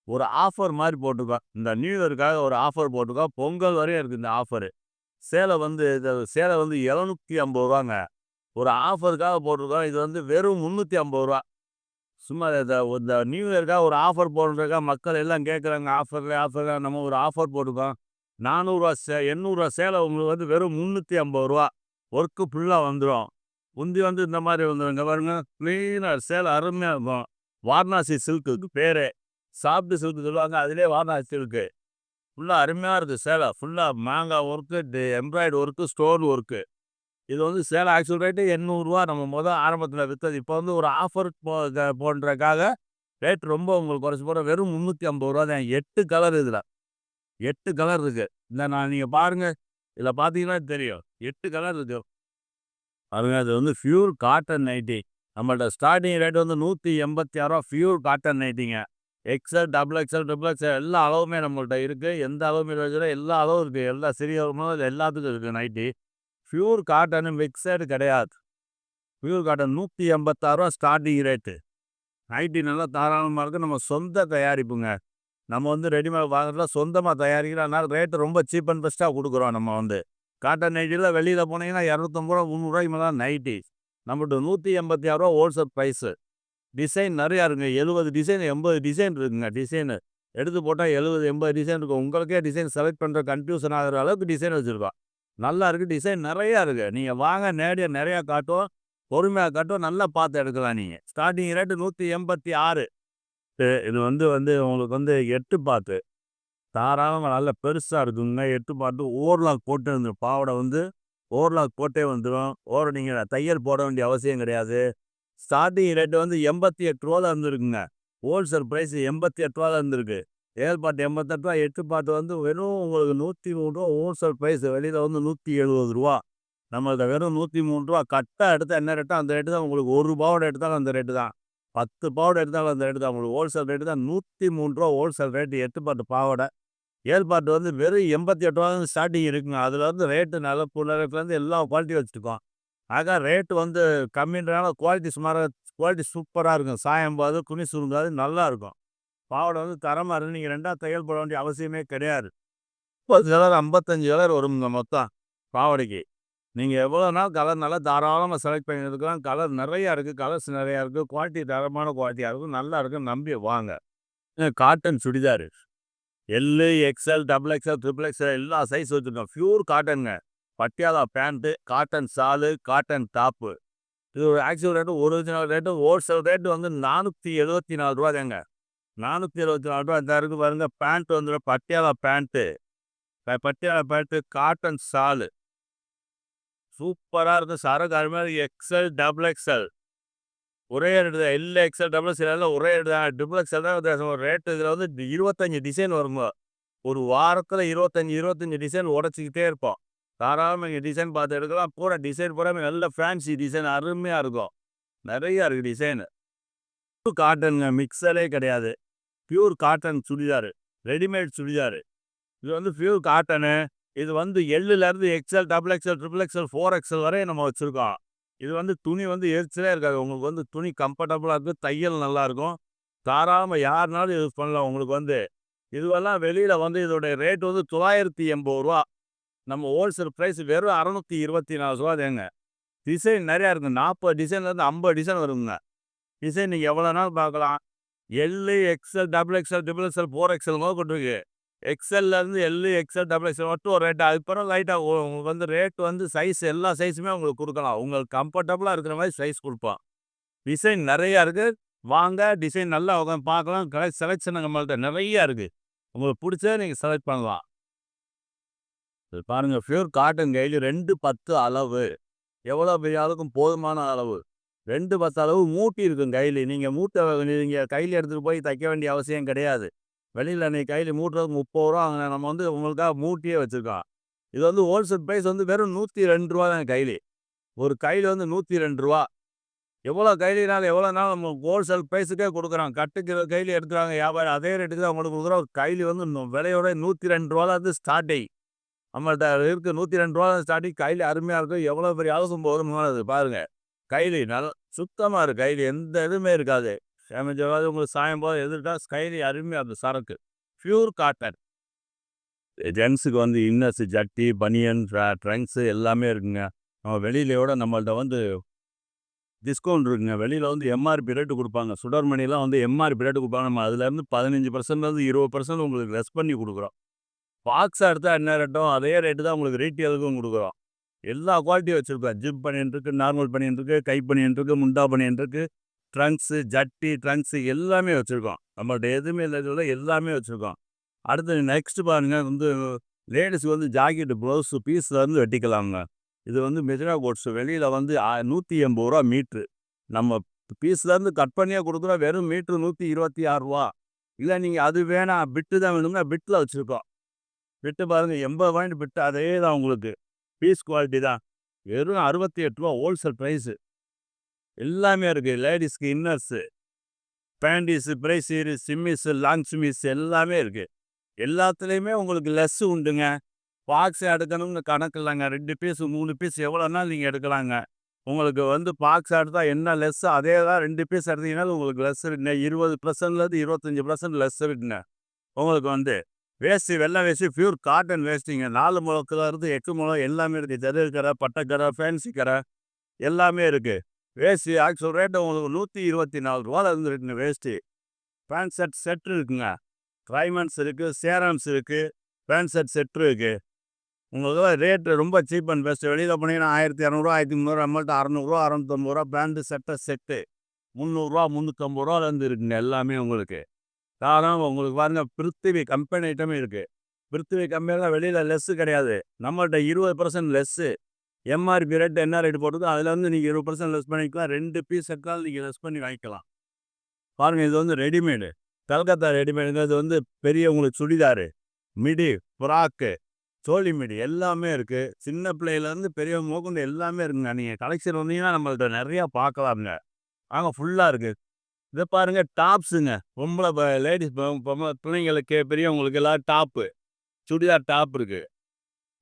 ஒரு ஆஃபர் மாதிரி போட்டிருக்கோம் இந்த நியூ இயருக்காக ஒரு ஆஃபர் போட்டுக்கோ பொங்கல் வரையும் இருக்குது இந்த ஆஃபரு சேலை வந்து சேலை வந்து எழுநூற்றி ஐம்பது ரூபாங்க. ஒரு ஆஃபருக்காக போட்டிருக்கோம் இது வந்து வெறும் முந்நூற்றி ஐம்பது ரூபா. சும்மா இந்த நியூ இயருக்காக ஒரு ஆஃபர் போடுறதுக்காக மக்கள் எல்லாம் கேட்குறாங்க. ஆஃபரில் ஆஃபரில் நம்ம ஒரு ஆஃபர் போட்டுருக்கோம். நானூறுரூவா சே எண்ணூறுரூவா சேலை உங்களுக்கு வந்து வெறும் முந்நூற்றி ஐம்பது ரூபா. ஒர்க்கு ஃபுல்லாக வந்துடும் முந்தி வந்து இந்த மாதிரி வந்துடுங்க பாருங்க. க்ளீனாக சேலை அருமையாக இருக்கும். வாரணாசி சில்க்குக்கு பேரே. சாப்பிட்டு சில்க்கு சொல்லுவாங்க அதிலே வாரணாசி சில்க்கு. ஃபுல்லாக அருமையாக இருக்குது சேலை. ஃபுல்லாக மாங்காய் work embroidery work stone work. இது வந்து சேலை ஆக்சுவல் ரேட்டு எண்ணூறுரூவா நம்ம முதல் ஆரம்பத்தில் விற்றது இப்போ வந்து ஒரு ஆஃபர் போ போன்றக்காக ரேட் ரொம்ப உங்களுக்கு குறைச்சி போகிற வெறும் முந்நூற்றி ஐம்பது ரூபா தான். எட்டு கலர் இதில். எட்டு கலர் இருக்குது இந்த நான் நீங்கள் பாருங்கள் இதில் பார்த்தீங்கன்னா தெரியும். எட்டு கலர் இருக்குது பாருங்க அது வந்து ஃபியூர் காட்டன் நைட்டி நம்மள்ட்ட ஸ்டார்டிங் ரேட் வந்து நூற்றி எண்பத்தி ஆறுரூவா pure cotton நைட்டிங்க XL double XL triple XL எல்லா அளவுமே நம்மள்ட்ட இருக்குது எந்த அளவு மீட்டர் எல்லா அளவும் இருக்குது எல்லா சிறிய எல்லாத்துக்கும் இருக்குது நைட்டி ஃபியூர் காட்டனு மிக்சடு கிடையாது. ஃபியூர் காட்டன் நூற்றி எண்பத்தாறுரூவா ஸ்டார்டிங் ரேட்டு நைட்டி நல்லா தாராளமாக இருக்குது நம்ம சொந்த தயாரிப்புங்க. நம்ம வந்து ரெடிமேட் வாங்குறதுல சொந்தமாக தயாரிக்கிறோம். அதனால் ரேட்டு ரொம்ப சீப் அண்ட் பெஸ்ட்டாக கொடுக்குறோம் நம்ம வந்து. காட்டன் நைட்டியில் வெளியில் போனீங்கன்னா இரநூத்தம்பது ரூபா முந்நூறுரூவாய்க்கு மேலே நைட்டி நம்மகிட்ட நூற்றி எண்பத்தி ஆறுரூவா ஹோல்சேல் ப்ரைஸு டிசைன் நிறையா இருக்குங்க. எழுபது டிசைன் எண்பது டிசைன் இருக்குங்க. டிசைனு எடுத்து போட்டால் எழுபது எண்பது டிசைன் இருக்கும். உங்களுக்கே டிசைன் செலக்ட் பண்ணுற கன்ஃபியூஷன் ஆகிற அளவுக்கு டிசைன் வச்சுருக்கோம் நல்லா இருக்குது டிசைன் நிறையா இருக்குது நீங்கள் வாங்க நேரடியாக நிறையா காட்டும். பொறுமையாக காட்டும். நல்லா பார்த்து எடுக்கலாம் நீங்கள் ஸ்டார்டிங் ரேட்டு நூற்றி எண்பத்தி ஆறு இது வந்து வந்து உங்களுக்கு வந்து எட்டு பார்த்து. தாராளமாக நல்ல பெருசாக இருக்குங்க. எட்டு பார்த்து ஓவர்லாக் போட்டு வந்துடும் பாவடை வந்து ஓவர்லாக் போட்டே வந்துடும் ஓவர் நீங்கள் தையல் போட வேண்டிய அவசியம் கிடையாது. ஸ்டார்டிங் ரேட்டு வந்து எண்பத்தி எட்டு ரூபாவில் இருந்துருக்குங்க. ஹோல்சேல் ப்ரைஸ் எண்பத்தி எட்டு ரூபாவில் இருந்திருக்கு. ஏற்பாட்டு எண்பத்தெட்டு ரூபா எட்டு பாட்டு வந்து வெறும் உங்களுக்கு நூற்றி மூணு ரூபா ஹோல்சேல் ப்ரைஸ் வெளியில் வந்து நூற்றி எழுபது ரூபா. நம்மள்ட்ட வெறும் நூற்றி மூணு ரூபா. கட்டாக எடுத்தால் என்ன ரேட்டோ அந்த ரேட்டு தான் உங்களுக்கு ஒரு பாவோட எடுத்தாலும் அந்த ரேட்டு தான். பத்து பாவோட எடுத்தாலும் அந்த ரேட்டு தான். உங்களுக்கு ஹோல்சேல் ரேட்டு தான். நூற்றி மூணு ரூபா ஹோல்சேல் ரேட்டு எட்டு பாட்டு பாவோட. ஏற்பாட்டு வந்து வெறும் எண்பத்தி எட்டு ஸ்டார்டிங் இருக்குங்க. அதில் வந்து ரேட்டு நல்ல புள்ளலேருந்து எல்லா குவாலிட்டி வச்சுருக்கோம் ஆக ரேட்டு வந்து கம்மின்றனால குவாலிட்டி சுமாராக குவாலிட்டி சூப்பராக இருக்கும். சாயம் பாது துணி சுருங்காது நல்லா இருக்கும். பாவாடை வந்து தரமாக இருக்குது நீங்கள் ரெண்டாக தையல் போட வேண்டிய அவசியமே கிடையாது. முப்பது கலர் ஐம்பத்தஞ்சு கலர் வருங்க மொத்தம் பாவாடைக்கு. நீங்கள் எவ்வளோ நாள் கலர் நல்லா தாராளமாக செலக்ட் பண்ணி எடுக்கலாம். கலர் நிறையா இருக்குது கலர்ஸ் நிறையா இருக்குது குவாலிட்டி தரமான குவாலிட்டியாக இருக்கும் நல்லா இருக்கும் நம்பி வாங்க. Cotton churidar. L XL double XL triple XL எல்லா சைஸ் வச்சுருக்கோம். Pure காட்டனுங்க Patiala pant cotton shawl cotton top இது ஒரு actual rate original rate wholesale rate வந்து நானூற்றி எழுபத்தி நாலு ரூபா தாங்க நானூற்றி எழுபத்தி நாலு ரூபா இந்த இருக்குது பாருங்க. பேண்ட் வந்துடும் Patiala pant Patiala pant cotton shawl சூப்பராக இருக்கும். சரக்கு அது மாதிரி எக்ஸ்எல் டபுள் எக்ஸ்எல் ஒரே ரேட்டு தான். எல் எக்ஸ்எல் டபுள் எக்ஸ்எல் எல்லாம் ஒரே ரேட்டு ட்ரிபிள் எக்ஸ்எல் தான் வித்தியாசம் ரேட் இதில் வந்து இருபத்தஞ்சி டிசைன் வருங்க ஒரு வாரத்தில் இருபத்தஞ்சி இருபத்தஞ்சி டிசைன் உடச்சிக்கிட்டே இருப்போம். தாராளமாக இங்கே டிசைன் பார்த்து எடுக்கலாம். பூரா டிசைன் பூரா நல்ல ஃபேன்சி டிசைன் அருமையாக இருக்கும். நிறையா இருக்குது டிசைனு காட்டனுங்க மிக்சரே கிடையாது. Pure cotton churidar. Readymade churidar. இது வந்து பியூர் காட்டனு இது வந்து எள்ளுலேருந்து XL double XL triple XL four XL வரையும் நம்ம வச்சுருக்கோம். இது வந்து துணி வந்து எரிச்சலே இருக்காது. உங்களுக்கு வந்து துணி கம்ஃபர்டபுளாக இருக்குது தையல் நல்லாயிருக்கும் தாராளமாக யாருனாலும் யூஸ் பண்ணலாம் உங்களுக்கு வந்து. இதுவெல்லாம் வெளியில் வந்து இதோடைய ரேட் வந்து தொள்ளாயிரத்தி எண்பது ரூபா. நம்ம ஹோல்சேல் ப்ரைஸ் வெறும் அறநூற்றி இருபத்தி நாலு ரூபா தேங்க. டிசைன் நிறையா இருக்குது நாற்பது டிசைன்லேருந்து ஐம்பது டிசைன் வருங்க. டிசைன் நீங்கள் எவ்வளோ நாள் பார்க்கலாம். L XL double XL triple XL four XL மோது கொண்டிருக்கு எக்ஸ்எல்லேருந்து எல்லு எக்ஸ்எல் டபுள் எக்ஸல் மட்டும் ஒரு ரேட்டு அதுக்கப்புறம் லைட்டாக உங்களுக்கு வந்து ரேட் வந்து சைஸ் எல்லா சைஸுமே உங்களுக்கு கொடுக்கலாம். உங்களுக்கு கம்ஃபர்டபுளாக இருக்கிற மாதிரி சைஸ் கொடுப்போம் டிசைன் நிறையா இருக்குது வாங்க டிசைன் நல்லா உட்காந்து பார்க்கலாம். கலெக்ட் செலெக்ஷன் நம்மள்ட்ட நிறையா இருக்குது உங்களுக்கு பிடிச்சதை நீங்கள் செலக்ட் பண்ணலாம். இது பாருங்க ஃபியூர் காட்டன் கையில் ரெண்டு பத்து அளவு. எவ்வளோ பெரிய அளவுக்கும் போதுமான அளவு. ரெண்டு பத்து அளவு மூட்டி இருக்கும் கையில் நீங்கள் மூட்டை நீங்கள் கையில் எடுத்துகிட்டு போய் தைக்க வேண்டிய அவசியம் கிடையாது. வெளியில் நீ கையில் மூட்டுறதுக்கு முப்பது ரூபா வாங்கினா நம்ம வந்து உங்களுக்காக மூட்டியே வச்சுருக்கோம். இது வந்து ஹோல்சேல் ப்ரைஸ் வந்து வெறும் நூற்றி ரெண்டு ரூபா தான் கையில். ஒரு கையில் வந்து நூற்றி ரெண்டு ரூபா. எவ்வளோ கைலினாலும் எவ்வளோ நாள் நம்ம ஹோல்சேல் ப்ரைஸுக்கே கொடுக்குறோம். கட்டுக்கு கையில் எடுத்துகிறாங்க வியாபாரம் அதே ரேட்டுக்கு தான் அவங்களுக்கு கொடுக்குறோம். கையில் வந்து விலையோட நூற்றி ரெண்டு ரூபா தான் ஸ்டார்டிங் நம்மள்ட்ட இருக்குது நூற்றி ரெண்டு ரூபா ஸ்டார்டிங் கையில் அருமையாக இருக்கும் எவ்வளோ பெரிய அவசரம் போதும் அது பாருங்கள் கைலி நல்லா சுத்தமாக இருக்குது கைலி எந்த இதுவுமே இருக்காது. டேமேஜாவது உங்களுக்கு சாயம் போது எதிர்ட்டா ஸ்கைலி அருமையாக அது சரக்கு. ப்யூர் காட்டன் ஜென்ஸுக்கு வந்து இன்னர்ஸு ஜட்டி பனியன் ட்ரங்க்ஸு எல்லாமே இருக்குங்க. நம்ம வெளியிலையோட நம்மள்ட்ட வந்து டிஸ்கவுண்ட் இருக்குங்க. வெளியில் வந்து எம்ஆர்பி ரேட்டு கொடுப்பாங்க. சுடர்மணிலாம் வந்து எம்ஆர்பி ரேட்டு கொடுப்பாங்க. நம்ம அதுலேருந்து பதினஞ்சு பர்சன்ட்லேருந்து இருபது பர்சன்ட் உங்களுக்கு லெஸ் பண்ணி கொடுக்குறோம். பாக்ஸாக எடுத்தால் என்ன ரேட்டோ அதே ரேட்டு தான் உங்களுக்கு ரீட்டெயிலுக்கும் கொடுக்குறோம். எல்லா குவாலிட்டியும் வச்சுருக்கோம். ஜிப் பனியன் இருக்குது நார்மல் பனியன் இருக்குது கை பனியன் இருக்குது முண்டா பனியன் இருக்குது ட்ரங்க்ஸு ஜட்டி ட்ரங்க்ஸு எல்லாமே வச்சுருக்கோம். நம்மள்ட்ட எதுவுமே இல்லை எல்லாமே வச்சுருக்கோம். அடுத்து நெக்ஸ்ட்டு பாருங்கள் வந்து லேடிஸுக்கு வந்து ஜாக்கெட்டு ப்ளவுஸு பீஸ்லேருந்து வெட்டிக்கலாங்க. இது வந்து மெஜினா கோட்ஸு. வெளியில் வந்து நூற்றி எண்பது ரூபா மீட்ரு நம்ம பீஸ்லேருந்து கட் பண்ணியே கொடுக்குறோம் வெறும் மீட்ரு நூற்றி இருபத்தி ஆறு ரூபா. இல்லை நீங்கள் அது வேணாம் பிட்டு தான் வேணும்னா பிட்டில் வச்சுருக்கோம். பிட்டு பாருங்கள் எண்பது பாயிண்ட் பிட்டு அதே தான் உங்களுக்கு. பீஸ் குவாலிட்டி தான். வெறும் அறுபத்தி எட்டு ரூபா ஹோல்சேல் ப்ரைஸு எல்லாமே இருக்குது லேடிஸ்க்கு inners panties brassiere chemise long chemise எல்லாமே இருக்குது எல்லாத்துலேயுமே உங்களுக்கு லெஸ்ஸு உண்டுங்க. பாக்ஸ் எடுக்கணும்னு கணக்கு இல்லைங்க. ரெண்டு பீஸ் மூணு பீஸ் எவ்வளோனாலும் நீங்கள் எடுக்கலாங்க? உங்களுக்கு வந்து பாக்ஸ் எடுத்தால் என்ன லெஸ்ஸு அதே தான் ரெண்டு பீஸ் எடுத்தீங்கனாலும் உங்களுக்கு லெஸ் இருபது பர்சன்ட்லேருந்து இருபத்தஞ்சி பர்சன்ட் லெஸ் இருக்குங்க. உங்களுக்கு வந்து வேஸ்ட்டு வெள்ளை வேஸ்ட்டு ப்யூர் காட்டன் வேஸ்ட்டுங்க. நாலு முழக்கில் இருந்து எட்டு முழம் எல்லாமே இருக்குது தெருக்கரை பட்டக்கரை ஃபேன்சி கரை எல்லாமே இருக்குது வேஸ்ட்டு. ஆக்சுவல் ரேட்டு உங்களுக்கு நூற்றி இருபத்தி நாலு ரூபாவில் இருந்து இருக்குங்க வேஸ்ட்டு. பேண்ட் ஷர்ட் செட் இருக்குங்க. ட்ரைமண்ட்ஸ் இருக்குது சேரம்ஸ் இருக்குது பேண்ட் ஷர்ட் செட் இருக்குது உங்களுக்கு ரேட்டு ரொம்ப சீப் அண்ட் பெஸ்ட்டு வெளியில் போனீங்கன்னா ஆயிரத்தி இரநூறுவா ஆயிரத்தி முந்நூறுவா நம்மள்ட்ட அறநூறுவா அறநூத்தம்பது ரூபா பேண்ட்டு செட்டை செட்டு முந்நூறுரூவா முந்நூற்றம்பது ரூபாலேருந்து இருக்குங்க எல்லாமே உங்களுக்கு. காரணம் உங்களுக்கு பாருங்கள் பிருத்திவி கம்பெனி ஐட்டமே இருக்குது பிருத்திவி கம்பெனிலாம் வெளியில் லெஸ்ஸு கிடையாது. நம்மள்ட்ட இருபது பர்சன்ட் லெஸ்ஸு எம்ஆர்பி ரேட் என்ன ரேட் போட்டுருக்கோ அதில் வந்து நீங்கள் இருபது பர்சன்ட் லெஸ் பண்ணிக்கலாம் ரெண்டு பீஸ் எடுத்தாலும் நீங்கள் லெஸ் பண்ணி வாங்கிக்கலாம் பாருங்கள் இது வந்து ரெடிமேடு கல்கத்தா ரெடிமேடுங்கிறது வந்து பெரிய உங்களுக்கு சுடிதாரு மிடி ஃப்ராக்கு சோழிமீடி எல்லாமே இருக்குது சின்ன பிள்ளையிலேருந்து பெரியவங்க மொதக்கொண்டு எல்லாமே இருக்குங்க. நீங்கள் கலெக்ஷன் வந்தீங்கன்னா நம்மள்ட்ட நிறையா பார்க்கலாம்ங்க. வாங்க ஃபுல்லாக இருக்குது இதை பாருங்க டாப்ஸுங்க. பொம்பளை ப லேடீஸ் பிள்ளைங்களுக்கு, பெரியவங்களுக்கு எல்லாம் டாப்பு. சுடிதார் டாப் இருக்குது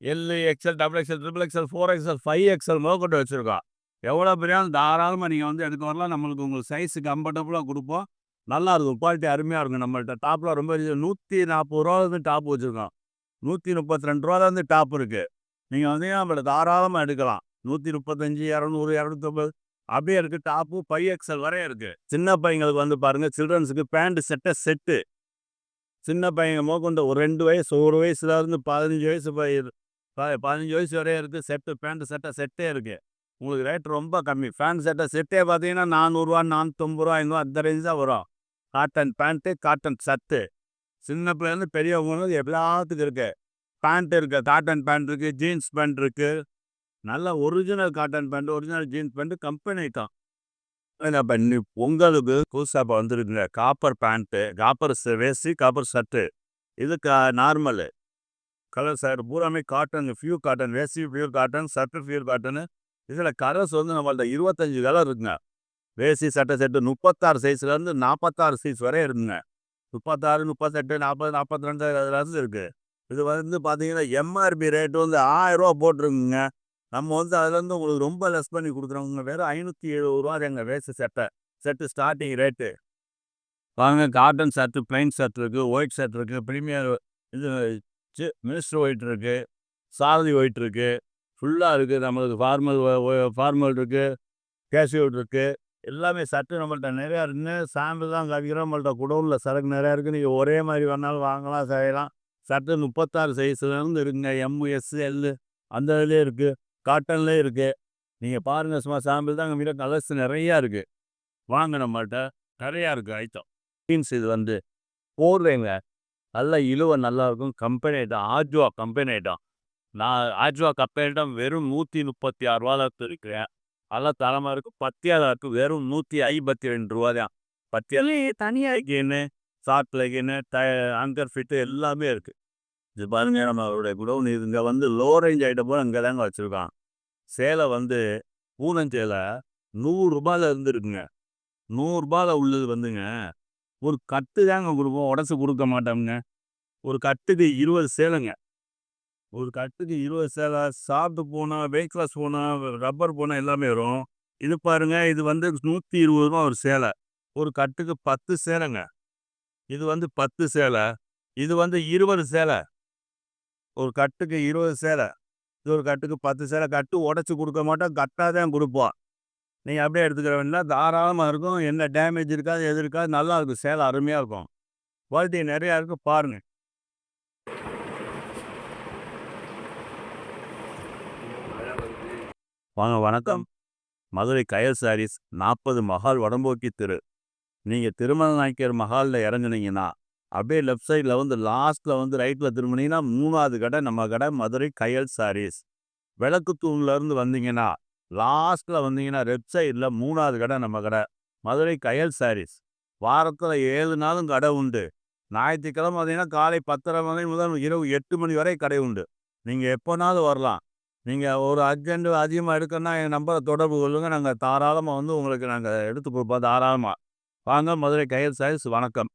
L, XL, double XL, triple XL, 4 XL, 5 XL மொதக்கொண்டு வச்சுருக்கோம் எவ்வளோ பெரிய தாராளமாக நீங்கள் வந்து எடுக்க வரலாம். நம்மளுக்கு உங்களுக்கு சைஸ் கம்ஃபர்டபுளாக கொடுப்போம் நல்லா இருக்கும். குவாலிட்டி அருமையாக இருக்கும் நம்மள்கிட்ட டாப்பில் ரொம்ப நூற்றி நாற்பது 140 டாப் வச்சுருக்கோம் வச்சிருக்கோம். ரூ. 132 டாப் இருக்குது நீங்கள் வந்து நம்மள்ட்ட தாராளமாக எடுக்கலாம். 135, 200, 250 அப்படியே இருக்குது டாப்பு 5 எக்ஸ்எல் வரையும் இருக்குது சின்ன பையங்களுக்கு வந்து பாருங்கள் சில்ட்ரன்ஸுக்கு பேண்ட்டு செட்டை செட்டு. சின்ன பையங்க மோக்கொண்ட ஒரு ரெண்டு வயசு, ஒரு வயசுலேருந்து 15 வயசு ப ப 15 வயசு வரையும் இருக்கு. செட்டு பேண்ட் சட்டை செட்டே இருக்கு. உங்களுக்கு ரேட் ரொம்ப கம்மி. பேண்ட் செட்டை செட்டே பார்த்தீங்கன்னா ரூ. 400, ரூ. 450, ரூ. 500 அந்த ரேஞ்ச் தான் வரும். காட்டன் பேண்ட்டு, காட்டன் சர்ட்டு சின்ன பிள்ளைலேருந்து பெரியவங்க எல்லாத்துக்கும் இருக்கு. பேண்ட் இருக்கு. காட்டன் பேண்ட் இருக்கு. ஜீன்ஸ் பேண்ட் இருக்கு. நல்ல original cotton pant, original jeans pant company தான் என்ன பண்ணி பொங்கலுக்கு புதுசாக இப்போ வந்திருக்குங்க. காப்பர் பேண்ட்டு, காப்பர் வேஸ்ட்டு காப்பர் ஷர்ட்டு. இது க நார்மலு. கலர் சார் பூராமே காட்டன், ஃபியூ காட்டன் வேசி ஃபியூர் காட்டன், சட்டர் ஃபியூர் காட்டனு. இதில் கலர்ஸ் வந்து நம்மள்ட்ட 25 கலர் இருக்குங்க. வேசி சட்டை செட்டு 36 சைஸ்லேருந்து 46 சைஸ் வரையும் இருக்குங்க. 36, 38, 40, 42 அதுலேருந்து இருக்குது இது வந்து பார்த்தீங்கன்னா, எம்.ஆர்.பி ரேட்டு வந்து ஆயிரரூவா போட்டிருக்குங்க. நம்ம வந்து அதுலேருந்து உங்களுக்கு ரொம்ப லெஸ் பண்ணி கொடுக்குறோங்க வேறு ஐநூற்றி எழுபது 570 எங்கள் வேசி சட்டை. Set starting rate. வாங்க காட்டன் சர்ட்டு பிளைன் ஷர்ட் இருக்குது ஒயிட் ஷர்ட் இருக்குது ப்ரீமியர் இது சி மினிஸ்டர் ஒயிட் இருக்குது சாரதி ஒயிட் இருக்குது ஃபுல்லாக இருக்குது நம்மளுக்கு ஃபார்மல் ஃபார்மல் இருக்குது கேஷுவல் எல்லாமே சட்டு நம்மள்ட்ட நிறையா இருக்குன்னு சாம்பிள் தான் காமிக்கிறோம். நம்மள்ட்ட குடோன்ல சரக்கு நிறையா இருக்குது நீங்கள் ஒரே மாதிரி வேணாலும் வாங்கலாம், செய்யலாம். சட்டு முப்பத்தாறு சைஸ்லேருந்து இருக்குங்க. எம், எஸ், அந்த இதுலேயே இருக்குது காட்டன்லேயே இருக்குது நீங்கள் பாருங்கள் சும்மா சாம்பிள் தான் காமிக்கிறோம். கலர்ஸ் நிறையா இருக்குது வாங்க நம்மள்ட்ட. நிறையா இருக்குது ஐட்டம். ஜீன்ஸ் இது வந்து போர்வைங்க. நல்ல இழுவ நல்லாருக்கும். Company item. ஆஜ்வா company item. நான் ஆஜ்வா கம்பெனி ஐட்டம் வெறும் ரூ. 136 இருக்குங்க. நல்லா தரமா இருக்கு. பட்டியாலா இருக்கு. வெறும் ரூ. 152 தான். பட்டியாலயே தனியா லெகின்னு, ஷார்ட் லெகின்னு, ட ஆங்கர் ஃபிட் எல்லாமே இருக்கு. இது பாருங்க நம்மளுடைய குடோன் இது இங்க வந்து லோ ரேஞ்ச் ஐட்டம் பூரா இங்க தாங்க வச்சிருக்கோம். சேலை வந்து பூனம் சேலை ரூ. 100 இருந்து இருக்குங்க. ரூ. 100 உள்ளது வந்துங்க, ஒரு கட்டு தாங்க கொடுப்போம் உடைச்சு கொடுக்க மாட்டோம்ங்க. ஒரு கட்டுக்கு 20 சேலைங்க. ஒரு கட்டுக்கு 20 சேலை. சாப்பிட்டு போனால் வெயிட் கிளாஸ் போனால் ரப்பர் போனால் எல்லாமே வரும். இது பாருங்க இது வந்து நூற்றி இருபது ரூபா ஒரு சேலை. ஒரு கட்டுக்கு 10 சேலைங்க. இது வந்து 10 சேலை. இது வந்து 20 சேலை. ஒரு கட்டுக்கு 20 சேலை. இது ஒரு கட்டுக்கு 10 சேலை. கட்டு உடச்சி கொடுக்க மாட்டோம். கட்டாக தான் கொடுப்போம் நீங்கள் அப்படியே எடுத்துக்கிற தாராளமாக இருக்கும். என்ன டேமேஜ் இருக்காது, எது இருக்காது. நல்லா இருக்கும் சேலை அருமையாக இருக்கும். குவாலிட்டி நிறையா இருக்கும் பாருங்கள் வாங்க வணக்கம். மதுரை கயல் சாரீஸ் 40 மஹால் வடம்போக்கி திரு நீங்கள் திருமண நாயக்கர் மஹால்ல இறங்குனீங்கன்னா, அப்படியே லெஃப்ட் சைடில் வந்து லாஸ்ட்டில் வந்து ரைட்டில் திரும்பினீங்கன்னா மூணாவது கடை நம்ம கடை மதுரை கயல் சாரீஸ். விளக்கு தூண்லேருந்து வந்தீங்கன்னா, லாஸ்ட்ல வந்தீங்கன்னா லெஃப்ட் சைட்ல மூணாவது கடை நம்ம கடை. மதுரை கயல் சாரீஸ். வாரத்தில் ஏழு நாளும் கடை உண்டு. ஞாயிற்றுக்கிழமை பார்த்தீங்கன்னா காலை பத்தரை மணி முதல் இரவு எட்டு மணி வரை கடை உண்டு. நீங்க எப்போனாலும் வரலாம். நீங்க ஒரு அர்ஜென்ட் அதிகமா எடுக்கணும்னா என் நம்பர தொடர்பு கொள்ளுங்க. நாங்க தாராளமா வந்து உங்களுக்கு நாங்க எடுத்து கொடுப்போம் தாராளமா. வாங்க மதுரை கயல் சாரீஸ் வணக்கம்.